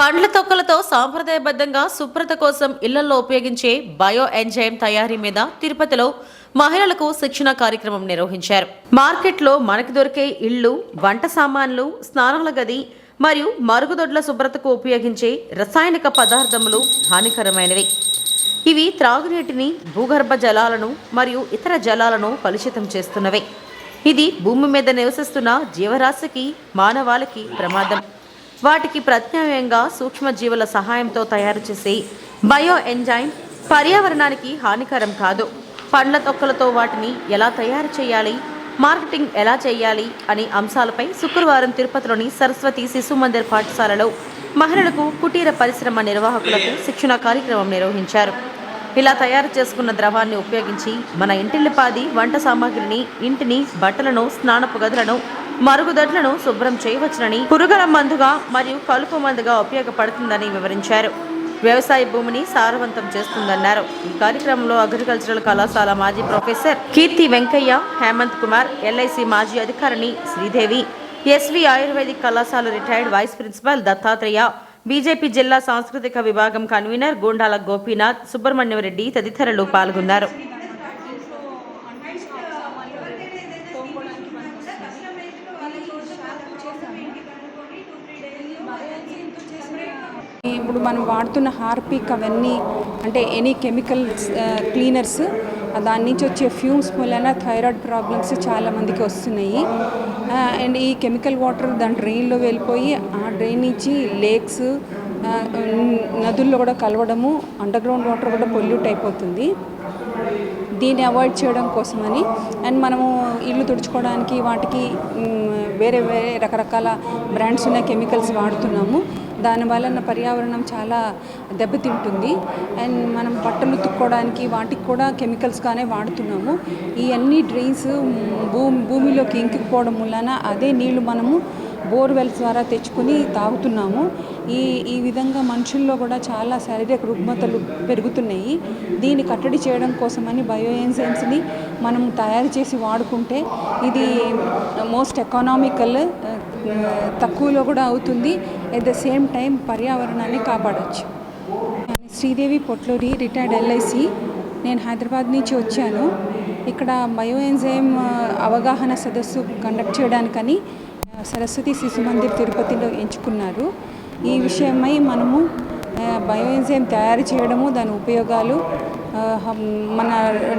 పండ్ల తొక్కలతో సాంప్రదాయబద్ధంగా శుభ్రత కోసం ఇళ్ళలో ఉపయోగించే బయో ఎంజైమ్ తయారీ మీద తిరుపతిలో మహిళలకు శిక్షణ కార్యక్రమం నిర్వహించారు. మార్కెట్లో మనకు దొరికే ఇళ్ళు వంట సామాన్లు స్నానాల గది మరియు మరుగుదొడ్ల శుభ్రతకు ఉపయోగించే రసాయనిక పదార్థములు హానికరమైనవి. ఇవి త్రాగునీటిని భూగర్భ జలాలను మరియు ఇతర జలాలను కలుషితం చేస్తున్నవి. ఇది భూమి మీద నివసిస్తున్న జీవరాశికి మానవాళికి ప్రమాదం. వాటికి ప్రత్యామ్నాయంగా సూక్ష్మజీవుల సహాయంతో తయారు చేసే బయో ఎంజైమ్ పర్యావరణానికి హానికరం కాదు. పండ్ల తొక్కలతో వాటిని ఎలా తయారు చేయాలి మార్కెటింగ్ ఎలా చేయాలి అనే అంశాలపై శుక్రవారం తిరుపతిలోని సరస్వతి శిశు మందిర్ పాఠశాలలో మహిళలకు కుటీర పరిశ్రమ నిర్వాహకులకు శిక్షణ కార్యక్రమం నిర్వహించారు. ఇలా తయారు చేసుకున్న ద్రవాన్ని ఉపయోగించి మన ఇంటిల్లిపాది వంట సామాగ్రిని ఇంటిని బట్టలను స్నానపు గదులను మరుగుదొడ్లను శుభ్రం చేయవచ్చునని పురుగుల మందుగా మరియు కలుపు మందుగా ఉపయోగపడుతుందని వివరించారు. వ్యవసాయ భూమిని సారవంతం చేస్తుందన్నారు. ఈ కార్యక్రమంలో అగ్రికల్చరల్ కళాశాల మాజీ ప్రొఫెసర్ కీర్తి వెంకయ్య హేమంత్ కుమార్ ఎల్ఐసి మాజీ అధికారిణి శ్రీదేవి ఎస్వి ఆయుర్వేదిక్ కళాశాల retired vice principal Dattatreya BJP జిల్లా సాంస్కృతిక విభాగం కన్వీనర్ గూండాల గోపీనాథ్ సుబ్రహ్మణ్యం రెడ్డి తదితరులు పాల్గొన్నారు. ఇప్పుడు మనం వాడుతున్న హార్పిక్ అవన్నీ అంటే ఎనీ కెమికల్స్ క్లీనర్స్ దాని నుంచి వచ్చే ఫ్యూమ్స్ మూలన థైరాయిడ్ ప్రాబ్లమ్స్ చాలామందికి వస్తున్నాయి. Uh, అండ్ ఈ కెమికల్ వాటర్ దాని డ్రైన్లో వెళ్ళిపోయి ఆ డ్రైన్ నుంచి లేక్స్ uh, నదుల్లో కూడా కలవడము అండర్ గ్రౌండ్ వాటర్ కూడా పొల్యూట్ అయిపోతుంది. దీన్ని అవాయిడ్ చేయడం కోసమని అండ్ మనము ఇల్లు తుడుచుకోవడానికి వాటికి వేరే వేరే రకరకాల బ్రాండ్స్ ఉన్న కెమికల్స్ వాడుతున్నాము. దాని వలన పర్యావరణం చాలా దెబ్బతింటుంది. అండ్ మనం బట్టలు ఉతుక్కోవడానికి వాటికి కూడా కెమికల్స్గానే వాడుతున్నాము. ఈ అన్ని డ్రైన్స్ భూమి భూమిలోకి ఇంకిపోవడం వలన అదే నీళ్ళు మనము బోర్వెల్స్ ద్వారా తెచ్చుకుని తాగుతున్నాము. ఈ ఈ విధంగా మనుషుల్లో కూడా చాలా శారీరక రుగ్మతలు పెరుగుతున్నాయి. దీన్ని కట్టడి చేయడం కోసమని బయో ఎంజైమ్స్ని మనం తయారు చేసి వాడుకుంటే ఇది మోస్ట్ ఎకనామికల్ తక్కువలో కూడా అవుతుంది. ఎట్ ద సేమ్ టైం పర్యావరణాన్ని కాపాడవచ్చు శ్రీదేవి పొట్లూరి రిటైర్డ్ ఎల్ఐసి నేను హైదరాబాద్ నుంచి వచ్చాను. ఇక్కడ బయో ఎంజైమ్ అవగాహన సదస్సు కండక్ట్ చేయడానికని సరస్వతి శిశు మందిర్ తిరుపతిలో ఎంచుకున్నారు. ఈ విషయమై మనము బయో ఎంజైమ్ తయారు చేయడము దాని ఉపయోగాలు మన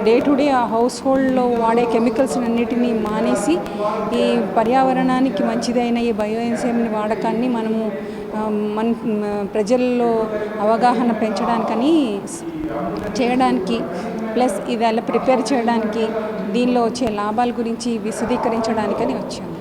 డే టు డే ఆ హౌస్ హోల్డ్లో వాడే కెమికల్స్ అన్నిటినీ మానేసి ఈ పర్యావరణానికి మంచిదైన ఈ బయో ఎంజైమ్ని వాడకాన్ని మనము మన ప్రజల్లో అవగాహన పెంచడానికని చేయడానికి ప్లస్ ఇది అలా ప్రిపేర్ చేయడానికి దీనిలో వచ్చే లాభాల గురించి విశదీకరించడానికని వచ్చాము.